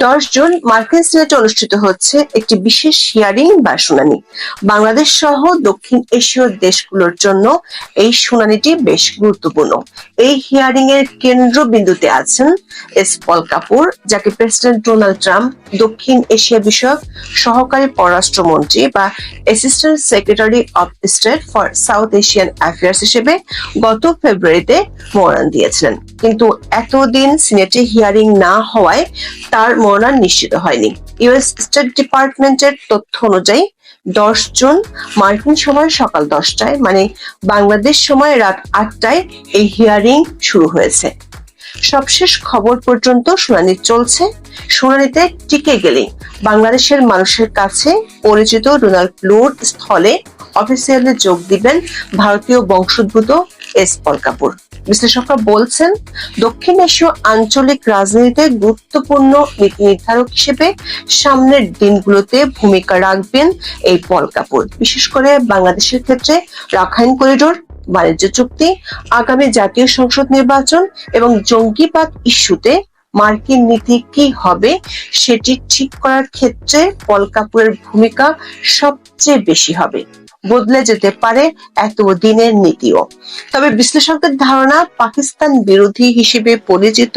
দশ জুন মার্কিন সিনেটে অনুষ্ঠিত হচ্ছে একটি বিশেষ হিয়ারিং বা শুনানি। বাংলাদেশ সহ দক্ষিণ এশীয় দেশগুলোর জন্য এই শুনানিটি বেশ গুরুত্বপূর্ণ। এই হিয়ারিং এর কেন্দ্রবিন্দুতে আছেন এস পল কাপুর, যাকে প্রেসিডেন্ট ডোনাল্ড ট্রাম্প, দক্ষিণ এশিয়া বিষয়ক সহকারী পররাষ্ট্রমন্ত্রী বা assistant secretary of state for South Asian affairs হিসেবে গত ফেব্রুয়ারিতে মনোনয়ন দিয়েছিলেন। কিন্তু এতদিন সিনেটে হিয়ারিং না হওয়ায় তার মনোনয়ন নিশ্চিত হয়নি। ইউএস স্টেট ডিপার্টমেন্টের তথ্য অনুযায়ী দশ জুন মার্কিন সময় সকাল দশটায় মানে বাংলাদেশ সময় রাত আটটায় এই হিয়ারিং শুরু হয়েছে। সবশেষ খবর পর্যন্ত শুনানি চলছে। শুনানিতে টিকে গেলেই বাংলাদেশের মানুষের কাছে পরিচিত ডোনাল্ড লুর স্থলে অফিসিয়ালে যোগ দিবেন ভারতীয় বংশোদ্ভূত এস পল কাপুর। বিশ্লেষকরা বলছেন, দক্ষিণ এশীয় আঞ্চলিক রাজনীতিতে গুরুত্বপূর্ণ নীতি নির্ধারক হিসেবে সামনের দিনগুলোতে ভূমিকা রাখবেন এই পল কাপুর। বিশেষ করে বাংলাদেশের ক্ষেত্রে রাখাইন করিডোর, বাণিজ্য চুক্তি, আগামী জাতীয় সংসদ নির্বাচন এবং জঙ্গিবাদ ইস্যুতে মার্কিন নীতি কি হবে সেটি ঠিক করার ক্ষেত্রে পল কাপুরের ভূমিকা সবচেয়ে বেশি হবে। বদলে যেতে পারে এত দিনের নীতিও। তবে বিশ্লেষকদের ধারণা, পাকিস্তান বিরোধী হিসেবে পরিচিত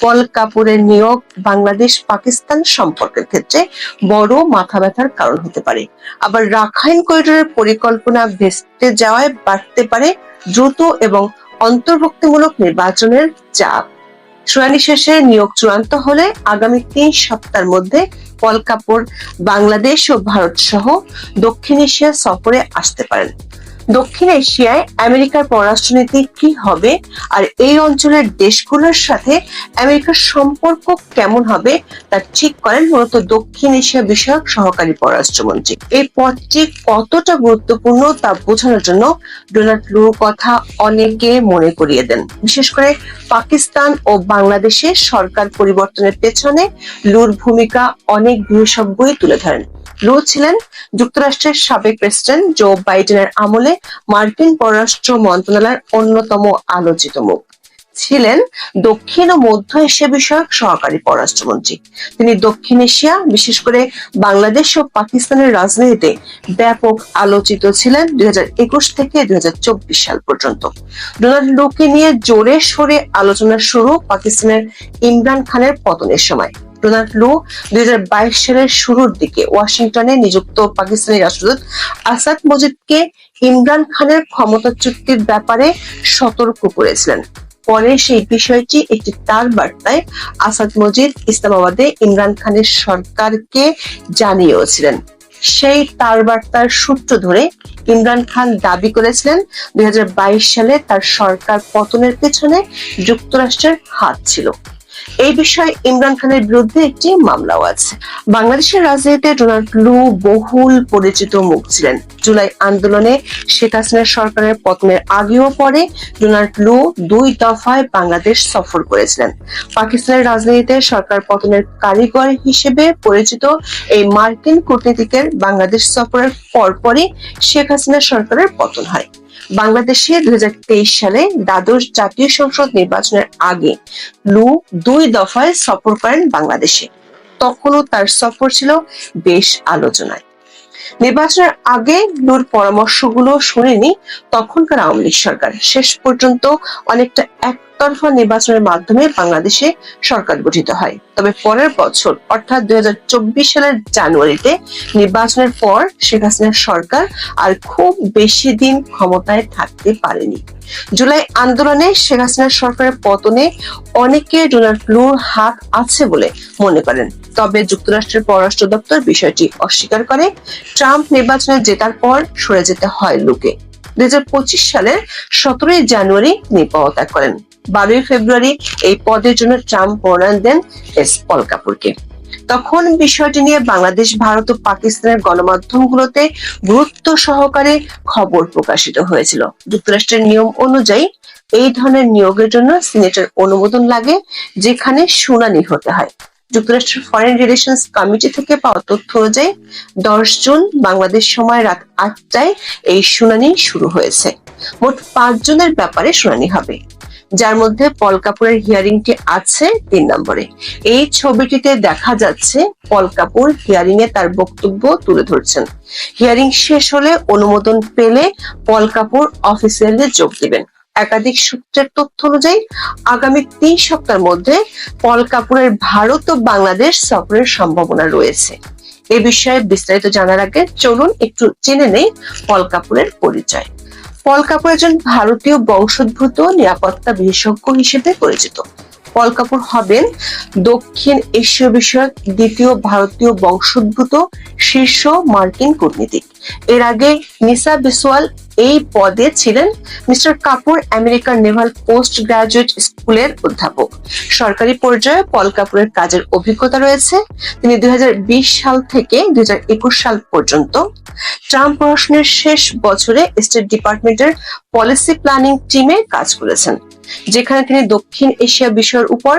পল কাপুরের নিয়োগ বাংলাদেশ পাকিস্তান সম্পর্কের ক্ষেত্রে বড় মাথা ব্যথার কারণ হতে পারে। আবার রাখাইন করিডোরের পরিকল্পনা ভেস্তে যাওয়ায় বাড়তে পারে দ্রুত এবং অন্তর্ভুক্তিমূলক নির্বাচনের চাপ। শুনানি শেষে নিয়োগ চূড়ান্ত হলে আগামী তিন সপ্তাহের মধ্যে পল কাপুর বাংলাদেশ ও ভারত সহ দক্ষিণ এশিয়া সফরে আসতে পারেন। দক্ষিণ এশিয়ায় আমেরিকার পররাষ্ট্রনীতি কি হবে? আর এই অঞ্চলের দেশগুলোর সাথে আমেরিকার সম্পর্ক কেমন হবে? তা ঠিক করেন মূলত দক্ষিণ এশিয়া বিষয়ক সহকারী পররাষ্ট্রমন্ত্রী। এই পদটি কতটা গুরুত্বপূর্ণ তা বোঝানোর জন্য ডোনাল্ড লুর কথা অনেকে মনে করিয়ে দেন। বিশেষ করে পাকিস্তান ও বাংলাদেশে সরকার পরিবর্তনের পেছনে লুর ভূমিকা অনেক বিশেষজ্ঞই তুলে ধরেন। লু ছিলেন যুক্তরাষ্ট্রের সাবেক প্রেসিডেন্ট জো বাইডেনের আমলে মার্কিন পররাষ্ট্র মন্ত্রণালয়ের অন্যতম আলোচিত মুখ। ছিলেন দক্ষিণ ও মধ্য এশিয়া বিষয়ক সহকারী পররাষ্ট্রমন্ত্রী। তিনি দক্ষিণ এশিয়া, বিশেষ করে বাংলাদেশ ও পাকিস্তানের রাজনীতিতে ব্যাপক আলোচিত ছিলেন দুই হাজার একুশ থেকে দুই হাজার চব্বিশ সাল পর্যন্ত। ডোনাল্ড লুকে নিয়ে জোরে সোরে আলোচনা শুরু পাকিস্তানের ইমরান খানের পতনের সময়। ডোনাল্ড লু, দুই সালের শুরুর দিকে ওয়াশিংটনে নিযুক্ত পাকিস্তানি রাষ্ট্রদূত আসাদ মজিদকে ইমরান খানের ক্ষমতাচ্যুতির ব্যাপারে সতর্ক করেছিলেন। পরে সেই বিষয়টি একটি তার বার্তায় আসাদ মজিদ ইসলামাবাদে ইমরান খানের সরকারকে জানিয়েছিলেন। সেই তার বার্তার সূত্র ধরে ইমরান খান দাবি করেছিলেন, দুই হাজার বাইশ সালে তার সরকার পতনের পেছনে যুক্তরাষ্ট্রের হাত ছিল। এই বিষয়ে ইমরান খানের বিরুদ্ধে একটি মামলাও আছে। বাংলাদেশের রাজনীতিতে ডোনাল্ড লু বহুল পরিচিত মুখ ছিলেন। জুলাই আন্দোলনে শেখ হাসিনার সরকারের পতনের আগেও পরে ডোনাল্ড লু দুই দফায় বাংলাদেশ সফর করেছিলেন। পাকিস্তানের রাজনীতিতে সরকার পতনের কারিগর হিসেবে পরিচিত এই মার্কিন কূটনীতিকের বাংলাদেশ সফরের পরপরই শেখ হাসিনা সরকারের পতন হয়। বাংলাদেশে দুই সালে দ্বাদশ জাতীয় সংসদ নির্বাচনের আগে লু দুই দফায় সফর করেন বাংলাদেশে। তখনও তার সফর ছিল বেশ আলোচনায়। নির্বাচনের আগে লুর পরামর্শগুলো শুনেনি তখনকার আওয়ামী লীগ সরকার। শেষ পর্যন্ত অনেকটা একতরফা নির্বাচনের মাধ্যমে বাংলাদেশে সরকার গঠিত হয়। তবে পরের বছর, অর্থাৎ দুই সালের জানুয়ারিতে নির্বাচনের পর শেখ হাসিনার সরকার আর খুব বেশি দিন ক্ষমতায় থাকতে পারেনি। জুলাই আন্দোলনে শেখ হাসিনার সরকারের পতনে অনেকে ডোনাল্ড লুর হাত আছে বলে মনে করেন। তবে যুক্তরাষ্ট্রের পররাষ্ট্র দপ্তর বিষয়টি অস্বীকার করে, ট্রাম্প নির্বাচনে জেতার পর সরে যেতে হয় লুকে। দুই সালের সতেরোই জানুয়ারি তিনি পদত্যাগ করেন। বারোই ফেব্রুয়ারি এই পদের জন্য ট্রাম্প মনোনয়ন দেন এস পল কাপুরকে। তখন বিষয়টি নিয়ে বাংলাদেশ, ভারত ও পাকিস্তানের গণমাধ্যমগুলোতে গুরুত্ব সহকারে খবর প্রকাশিত হয়েছিল। যুক্তরাষ্ট্রের নিয়ম অনুযায়ী এই ধরনের নিয়োগের জন্য সিনেটের অনুমোদন লাগে, যেখানে শুনানি হতে হয়। যুক্তরাষ্ট্রের ফরেন রিলেশনস কমিটি থেকে পাওয়া তথ্য অনুযায়ী দশ জুন বাংলাদেশ সময় রাত আটটায় এই শুনানি শুরু হয়েছে। মোট পাঁচ জনের ব্যাপারে শুনানি হবে। যার মধ্যে পল কাপুরের হিয়ারিংটি আছে তিন নম্বরে। এই ছবিটিতে দেখা যাচ্ছে পল কাপুর হিয়ারিং এ তার বক্তব্য তুলে ধরছেন। হিয়ারিং শেষ হলে অনুমোদন পেলে পল কাপুর অফিসিয়ালি যোগ দিবেন। একাধিক সূত্রের তথ্য অনুযায়ী, আগামী তিন সপ্তাহের মধ্যে পল কাপুরের ভারত ও বাংলাদেশ সফরের সম্ভাবনা রয়েছে। এ বিষয়ে বিস্তারিত জানার আগে চলুন একটু জেনে নেই পল কাপুরের পরিচয়। পল কাপুর একজন ভারতীয় বংশোদ্ভূত নিরাপত্তা বিশেষজ্ঞ হিসেবে পরিচিত। পল কাপুর হবেন দক্ষিণ এশীয় বিষয়ক দ্বিতীয় ভারতীয় বংশোদ্ভূত শীর্ষ মার্কিন কূটনীতিক। এর আগে নিসা বিসওয়াল এই পদে ছিলেন মিস্টার কাপুর আমেরিকার নেভাল পোস্ট গ্রাজুয়েট স্কুলের অধ্যাপক। সরকারি পর্যায়ে পল কাপুরের কাজের অভিজ্ঞতা রয়েছে। তিনি দুই হাজার বিশ সাল থেকে দুই হাজার একুশ সাল পর্যন্ত ট্রাম্প প্রশাসনের শেষ বছরে স্টেট ডিপার্টমেন্টের পলিসি প্ল্যানিং টিমে কাজ করেছেন, যেখানে তিনি দক্ষিণ এশিয়া বিষয়ের উপর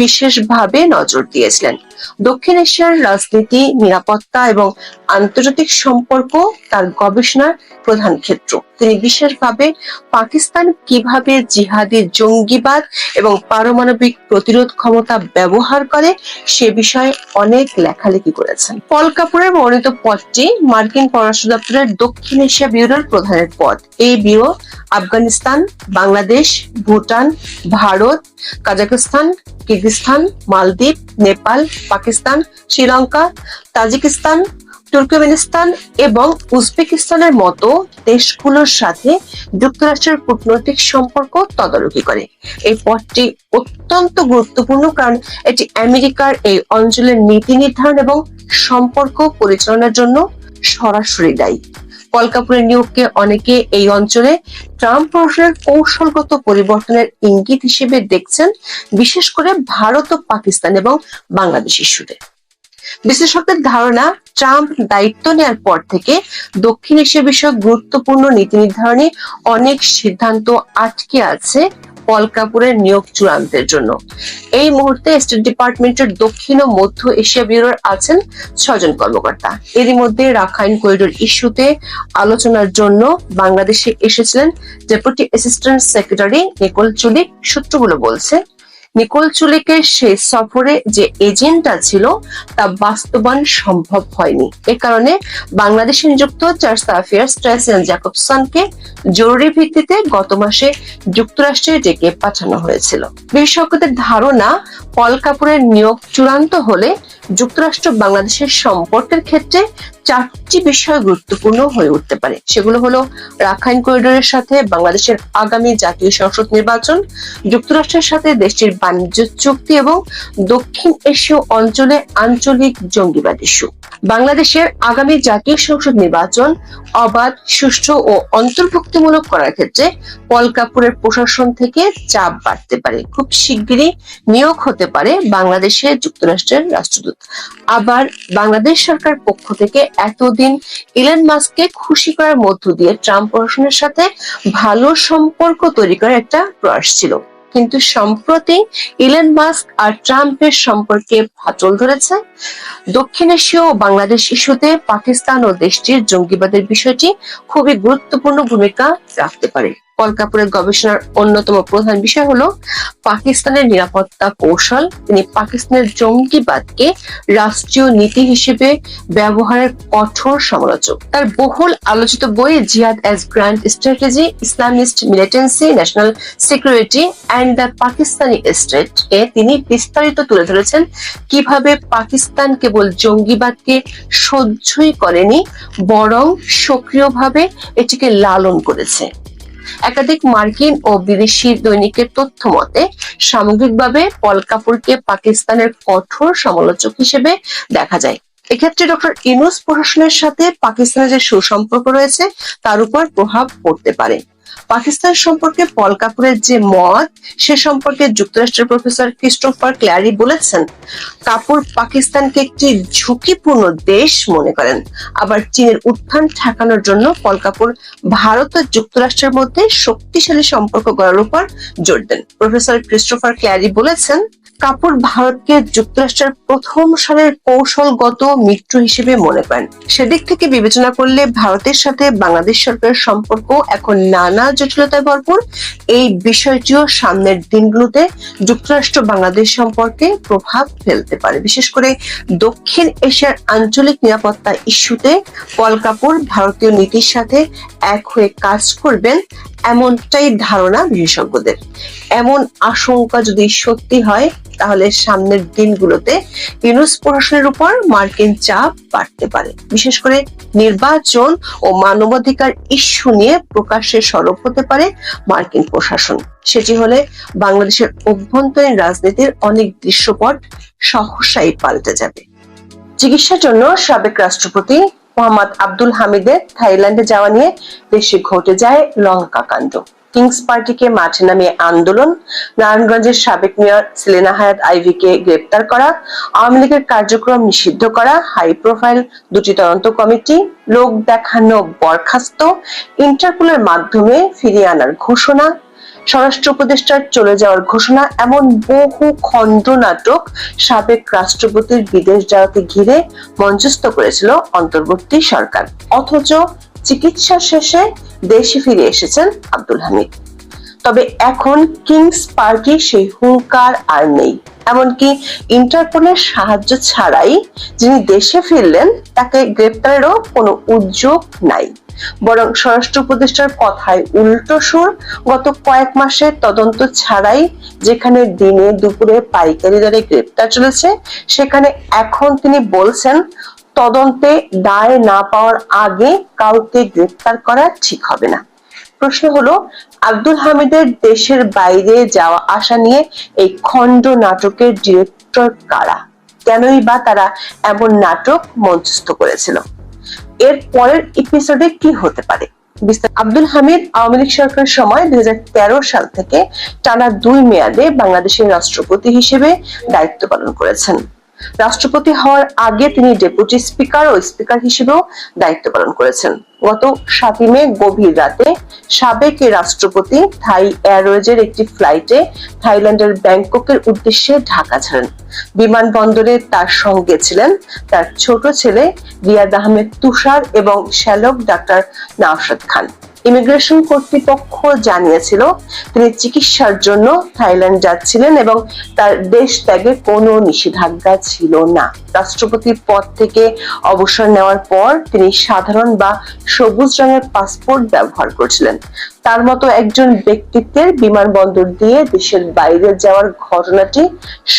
বিশেষভাবে নজর দিয়েছিলেন। দক্ষিণ এশিয়ার রাজনীতি, নিরাপত্তা এবং আন্তর্জাতিক সম্পর্ক তার গবেষণার প্রধান ক্ষেত্র। তিনি বিশেষভাবে পাকিস্তান কীভাবে জিহাদি জঙ্গিবাদ এবং পারমাণবিক প্রতিরোধ ক্ষমতা ব্যবহার করে সে বিষয়ে অনেক লেখালেখি করেছেন। পল কাপুরের মনোনীত পদটি মার্কিন পররাষ্ট্র দপ্তরের দক্ষিণ এশিয়া ব্যুরোর প্রধানের পদ। এই bureau Afghanistan, Bangladesh, Bhutan, Bharat Kazakhstan Kyrgyzstan, Maldives, Nepal, Pakistan, Sri Lanka, Tajikistan, Turkmenistan এবং উজবেকিস্তানের মতো দেশগুলোর সাথে যুক্তরাষ্ট্রের কূটনৈতিক সম্পর্ক তদারকি করে। এই পথটি অত্যন্ত গুরুত্বপূর্ণ কারণ এটি আমেরিকার এই অঞ্চলের নীতি নির্ধারণ এবং সম্পর্ক পরিচালনার জন্য সরাসরি দায়ী। পল কাপুরের নিয়োগকে অনেকে এই অঞ্চলে ট্রাম্প প্রশাসনের কৌশলগত পরিবর্তনের ইঙ্গিত হিসেবে দেখছেন, বিশেষ করে ভারত ও পাকিস্তান এবং বাংলাদেশ ইস্যুতে। বিশ্লেষকদের ধারণা, ট্রাম্প দায়িত্ব নেওয়ার পর থেকে দক্ষিণ এশিয়া বিষয়ক গুরুত্বপূর্ণ নীতি নির্ধারণে অনেক সিদ্ধান্ত আটকে আছে পল কাপুরের নিয়োগ চূড়ান্তের জন্য। এই মুহূর্তে স্টেট ডিপার্টমেন্টের দক্ষিণ ও মধ্য এশিয়া ব্যুরোর আছেন ছজন কর্মকর্তা। এরই মধ্যে রাখাইন করিডোর ইস্যুতে আলোচনার জন্য বাংলাদেশে এসেছিলেন deputy assistant secretary Nicole Chulick সূত্রগুলো বলছে নিকোল চুলিকের সেই সফরে যে এজেন্ডা ছিল, তা বাস্তবায়ন সম্ভব হয়নি। এ কারণে বাংলাদেশে নিযুক্ত চার্চ অ্যাফেয়ার্স ট্রেসিয়ান জ্যাকবসনকে জরুরি ভিত্তিতে গত মাসে যুক্তরাষ্ট্রে ডেকে পাঠানো হয়েছিল। বিশেষজ্ঞদের ধারণা, পল কাপুরের নিয়োগ চূড়ান্ত হলে যুক্তরাষ্ট্র বাংলাদেশের সম্পর্কের ক্ষেত্রে চারটি বিষয় গুরুত্বপূর্ণ হয়ে উঠতে পারে। সেগুলো হলো রাখাইন করিডোরের সাথে বাংলাদেশের আগামী জাতীয় সংসদ নির্বাচন, যুক্তরাষ্ট্রের সাথে দেশটির বাণিজ্য চুক্তি এবং দক্ষিণ এশীয় অঞ্চলে আঞ্চলিক জঙ্গিবাদ ইস্যু। বাংলাদেশের আগামী জাতীয় সংসদ নির্বাচন অবাধ, সুষ্ঠু ও অন্তর্ভুক্তিমূলক করার ক্ষেত্রে পল কাপুরের প্রশাসন থেকে চাপ বাড়তে পারে। খুব শিগগিরই নিয়োগ হতে পারে বাংলাদেশে যুক্তরাষ্ট্রের রাষ্ট্রদূত। আবার বাংলাদেশ সরকার পক্ষ থেকে এতদিন ইলেন মাস্ককে খুশি করার মধ্য দিয়ে ট্রাম্প প্রশাসনের সাথে ভালো সম্পর্ক তৈরি করার একটা প্রয়াস ছিল। কিন্তু সম্প্রতি ইলেন মাস্ক আর ট্রাম্পের সম্পর্কে ফাটল ধরেছে। দক্ষিণ এশীয় ও বাংলাদেশ ইস্যুতে পাকিস্তান ও দেশটির জঙ্গিবাদের বিষয়টি খুবই গুরুত্বপূর্ণ ভূমিকা রাখতে পারে। পল কাপুরের গবেষণার অন্যতম প্রধান বিষয় হলো পাকিস্তানের নিরাপত্তা কৌশল। তিনি পাকিস্তানের জঙ্গিবাদকে রাষ্ট্রীয় নীতি হিসেবে ব্যবহারের কঠোর সমালোচক। তার বহুল আলোচিত বই jihad as grand strategy, Islamist militancy, national security and the Pakistani state এ তিনি বিস্তারিত তুলে ধরেছেন কীভাবে পাকিস্তান কেবল জঙ্গিবাদকে সহ্যই করেনি, বরং সক্রিয়ভাবে এটিকে লালন করেছে। একাধিক মার্কিন ও বিদেশি দৈনিকের তথ্য মতে, সামগ্রিকভাবে পল কাপুরকে পাকিস্তানের কঠোর সমালোচক হিসেবে দেখা যায়। এক্ষেত্রে ডক্টর ইনুস প্রশাসনের সাথে পাকিস্তানের যে সুসম্পর্ক রয়েছে, তার উপর প্রভাব পড়তে পারে। পাকিস্তান সম্পর্কে পল কাপুরের যে মত, সে সম্পর্কে যুক্তরাষ্ট্রের প্রফেসর ক্রিস্টোফার ক্ল্যারি বলেছেন, কাপুর পাকিস্তানকে একটি ঝুঁকিপূর্ণ দেশ মনে করেন। আবার চীনের উত্থান ঠেকানোর জন্য পল কাপুর ভারত ও যুক্তরাষ্ট্রের মধ্যে শক্তিশালী সম্পর্ক গড়ার উপর জোর দেন। প্রফেসর ক্রিস্টোফার ক্ল্যারি বলেছেন কাপুর ভারতকে যুক্তরাষ্ট্রের প্রথম সারের কৌশলগত মিত্র হিসেবে মনে করেন। সেদিক থেকে বিবেচনা করলে ভারতের সাথে বাংলাদেশ সরকারের সম্পর্ক এখন নানা জটিলতায় ভরপুর। এই বিষয়টিও সামনের দিনগুলোতে যুক্তরাষ্ট্র বাংলাদেশ সম্পর্কে প্রভাব ফেলতে পারে। বিশেষ করে দক্ষিণ এশিয়ার আঞ্চলিক নিরাপত্তা ইস্যুতে পল কাপুর ভারতীয় নীতির সাথে এক হয়ে কাজ করবেন এমনটাই ধারণা বিশেষজ্ঞদের। এমন আশঙ্কা যদি সত্যি হয় তাহলে সামনের দিনগুলোতে ইউনুস প্রশাসনের উপর মার্কিন চাপ বাড়তে পারে। বিশেষ করে নির্বাচন ও মানবাধিকার ইস্যু নিয়ে প্রকাশ্যে সরব হতে পারে মার্কিন প্রশাসন। সেটি হলে বাংলাদেশের অভ্যন্তরীণ রাজনীতির অনেক দৃশ্যপট সহসাই পাল্টে যাবে। চিকিৎসার জন্য সাবেক রাষ্ট্রপতি মোহাম্মদ আব্দুল হামিদের থাইল্যান্ডে যাওয়া নিয়ে দেশে ঘটে যায় লঙ্কা কাণ্ড। কিংস পার্টিকে মাঠে নামিয়ে আন্দোলন। নারায়ণগঞ্জের সাবেক মেয়র সেলেনা হায়াত আইভিকে গ্রেপ্তার করা, আওয়ামী লীগের কার্যক্রম নিষিদ্ধ করা, হাই প্রোফাইল দুটি তদন্ত কমিটি, লোক দেখানো বরখাস্ত, ইন্টারপোলের মাধ্যমে ফিরিয়ে আনার ঘোষণা, স্বরাষ্ট্র উপদেষ্টার চলে যাওয়ার ঘোষণা, এমন বহু খণ্ড নাটক সাবেক রাষ্ট্রপতির বিদেশ যাওয়াকে ঘিরে মঞ্চস্থ করেছিল অন্তর্বর্তী সরকার। অথচ চিকিৎসা শেষে দেশে ফিরে এসেছেন আব্দুল হামিদ। তবে এখন কিংস পার্টি সেই হুঙ্কার আর নেই। এমনকি ইন্টারপোলের সাহায্য ছাড়াই যিনি দেশে ফিরলেন, তাকে গ্রেপ্তারেরও কোনো উদ্যোগ নাই। বরং স্বরাষ্ট্র উপদেষ্টার কথায় উল্টো সুর, গত কয়েক মাসে তদন্ত ছাড়াই যেখানে দিনে দুপুরে পাইকারি দরে গ্রেপ্তার চলেছে, সেখানে এখন তিনি বলছেন তদন্তে দায় না পাওয়ার আগে কাউকে গ্রেপ্তার করা ঠিক হবে না। প্রশ্ন হলো, আব্দুল হামিদের দেশের বাইরে যাওয়া আসা নিয়ে এই খণ্ড নাটকের ডিরেক্টর কারা? কেনই বা তারা এমন নাটক মঞ্চস্থ করেছিল? এর পরের এপিসোডে কি হতে পারে? আব্দুল হামিদ আওয়ামী লীগ সরকারের সময় দুই হাজার তেরো সাল থেকে টানা দুই মেয়াদে বাংলাদেশের রাষ্ট্রপতি হিসেবে দায়িত্ব পালন করেছেন। রাষ্ট্রপতি হওয়ার আগে তিনি ডেপুটি স্পিকার ও স্পিকার হিসেবেও দায়িত্ব পালন করেছেন। গত সাতই মে গভীর রাতে সাবেক রাষ্ট্রপতি থাই এয়ারওয়েজের একটি ফ্লাইটে থাইল্যান্ডের ব্যাংককের উদ্দেশ্যে ঢাকা ছাড়েন। বিমানবন্দরে তার সঙ্গে ছিলেন তার ছোট ছেলে রিয়াদ আহমেদ তুষার এবং শ্যালক ডাক্তার নাওশাদ খান। ইমিগ্রেশন কর্তৃপক্ষ জানিয়েছিল, তিনি চিকিৎসার জন্য থাইল্যান্ড যাচ্ছিলেন এবং তার দেশ ত্যাগে কোনো নিষেধাজ্ঞা ছিল না। রাষ্ট্রপতির পদ থেকে অবসর নেওয়ার পর তিনি সাধারণ বা সবুজ রঙের পাসপোর্ট ব্যবহার করছিলেন। তার মতো একজন ব্যক্তিত্বের বিমানবন্দর দিয়ে দেশের বাইরে যাওয়ার ঘটনাটি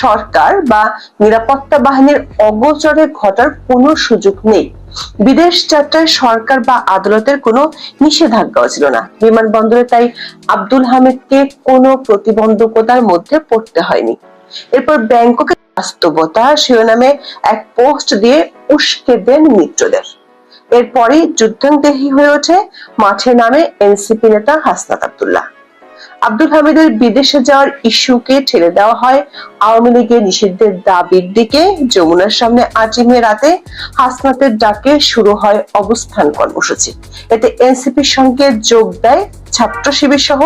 সরকার বা নিরাপত্তা বাহিনীর অগোচরে ঘটার কোনো সুযোগ নেই। বিদেশ যাত্রায় সরকার বা আদালতের কোনো নিষেধাজ্ঞাও ছিল না। বিমানবন্দরে তাই আব্দুল হামিদকে কোনো প্রতিবন্ধকতার মধ্যে পড়তে হয়নি। এরপর ব্যাংককের বাস্তবতা শিরোনামে এক পোস্ট দিয়ে উস্কে দেন মিত্রদের। এরপরই যুদ্ধান্তেহী হয়ে ওঠে মাঠে নামে এনসিপি নেতা হাসনাত আবদুল্লাহ। আব্দুল হামিদের বিদেশে যাওয়ার ইস্যুকে ঠেলে দেওয়া হয়। আওয়ামী লীগের নিষিদ্ধের দাবির দিকে যমুনার সামনে মে রাতে হাসনাতের ডাকে শুরু হয় অবস্থান কর্মসূচি। এতে এনসিপির সঙ্গে যোগ দেয় ছাত্র শিবির সহ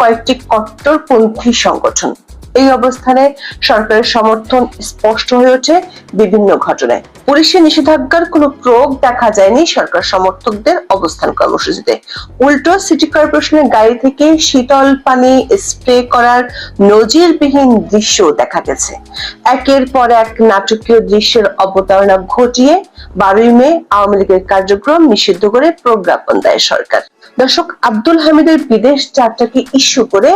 কয়েকটি কট্টরপন্থী সংগঠন। এই অবস্থানে সরকারের সমর্থন স্পষ্ট হয়ে ওঠে বিভিন্ন ঘটনায়। পুলিশের নিষেধাজ্ঞার কোনো প্রয়োগ দেখা যায়নি সরকার সমর্থকদের অবস্থান কর্মসূচিতে। উল্টো সিটি কর্পোরেশনের গাড়ি থেকে শীতল পানি স্প্রে করার নজিরবিহীন দৃশ্য দেখা গেছে। একের পর এক নাটকীয় দৃশ্যের অবতারণা ঘটিয়ে বারোই মে আওয়ামী লীগের কার্যক্রম নিষিদ্ধ করে প্রজ্ঞাপন দেয় সরকার। দর্শক, আব্দুল হামিদের বিদেশ যাত্রাকে ইস্যু করে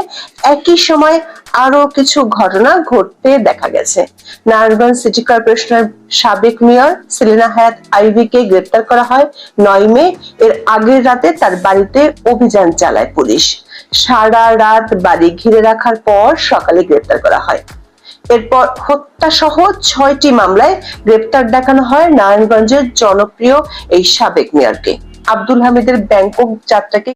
একই সময় আরও কিছু ঘটনা ঘটতে দেখা গেছে। নারায়ণগঞ্জ সিটি কর্পোরেশনের সাবেক মেয়র সেলিনা হায়াত আইভিকে গ্রেপ্তার করা হয় নয় মে। এর আগের রাতে তার বাড়িতে অভিযান চালায় পুলিশ। সারা রাত বাড়ি ঘিরে রাখার পর সকালে গ্রেপ্তার করা হয়। এরপর হত্যা সহ ছয়টি মামলায় গ্রেপ্তার দেখানো হয় নারায়ণগঞ্জের জনপ্রিয় এই সাবেক মেয়রকে। আব্দুল হামিদের ব্যাংকক যাত্রাকে